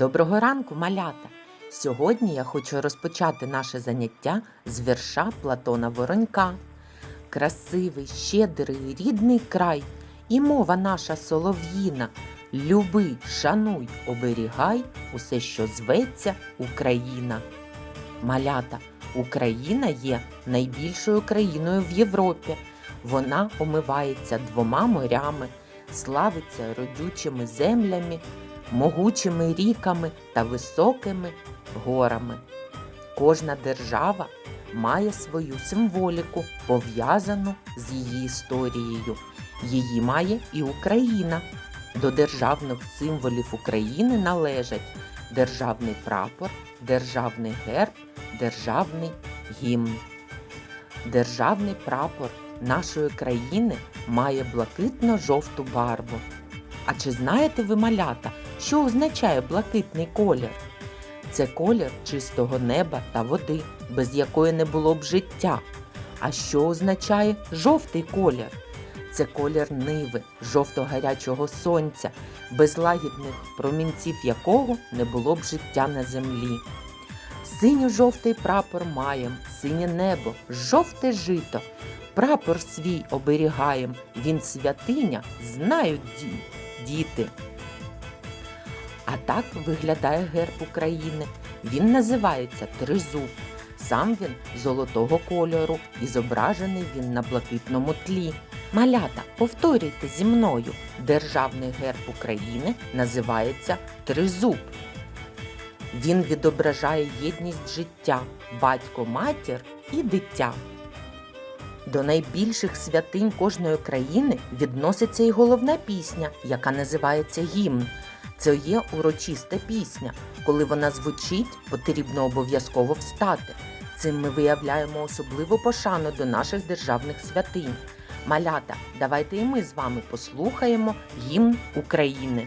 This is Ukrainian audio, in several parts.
Доброго ранку, малята! Сьогодні я хочу розпочати наше заняття з вірша Платона Воронька. Красивий, щедрий, рідний край, і мова наша солов'їна. Люби, шануй, оберігай усе, що зветься Україна. Малята, Україна є найбільшою країною в Європі. Вона омивається двома морями, славиться родючими землями, могучими ріками та високими горами. Кожна держава має свою символіку, пов'язану з її історією. Її має і Україна. До державних символів України належать державний прапор, державний герб, державний гімн. Державний прапор нашої країни має блакитно-жовту барву. А чи знаєте ви, малята, що означає блакитний колір? Це колір чистого неба та води, без якої не було б життя. А що означає жовтий колір? Це колір ниви, жовто-гарячого сонця, без лагідних промінців якого не було б життя на землі. Синьо-жовтий прапор маєм, синє небо, жовте жито. Прапор свій оберігаєм, він святиня, знають ді- діти. А так виглядає герб України. Він називається Тризуб. Сам він золотого кольору і зображений він на блакитному тлі. Малята, повторюйте зі мною. Державний герб України називається Тризуб. Він відображає єдність життя, батько, матір і дитя. До найбільших святинь кожної країни відноситься і головна пісня, яка називається гімн. Це є урочиста пісня. Коли вона звучить, потрібно обов'язково встати. Цим ми виявляємо особливу пошану до наших державних святинь. Малята, давайте і ми з вами послухаємо гімн України.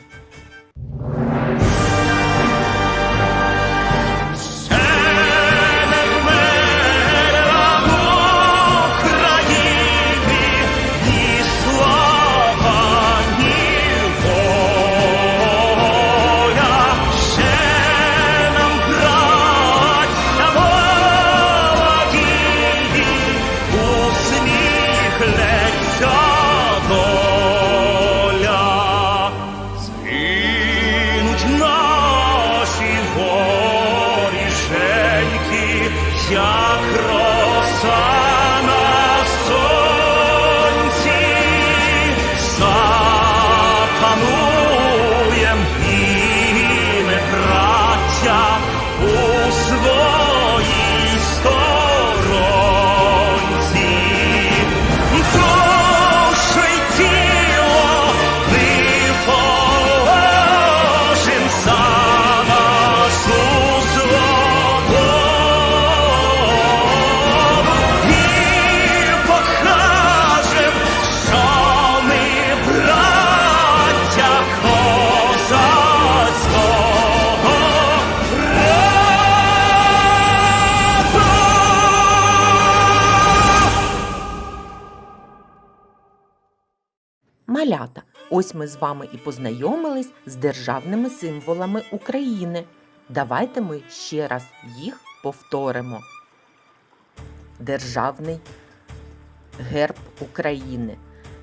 God. Малята, ось ми з вами і познайомились з державними символами України. Давайте ми ще раз їх повторимо. Державний герб України,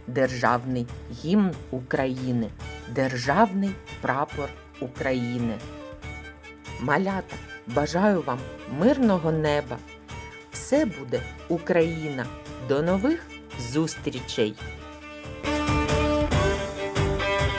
Державний гімн України, Державний прапор України. Малята, бажаю вам мирного неба. Все буде Україна. До нових зустрічей!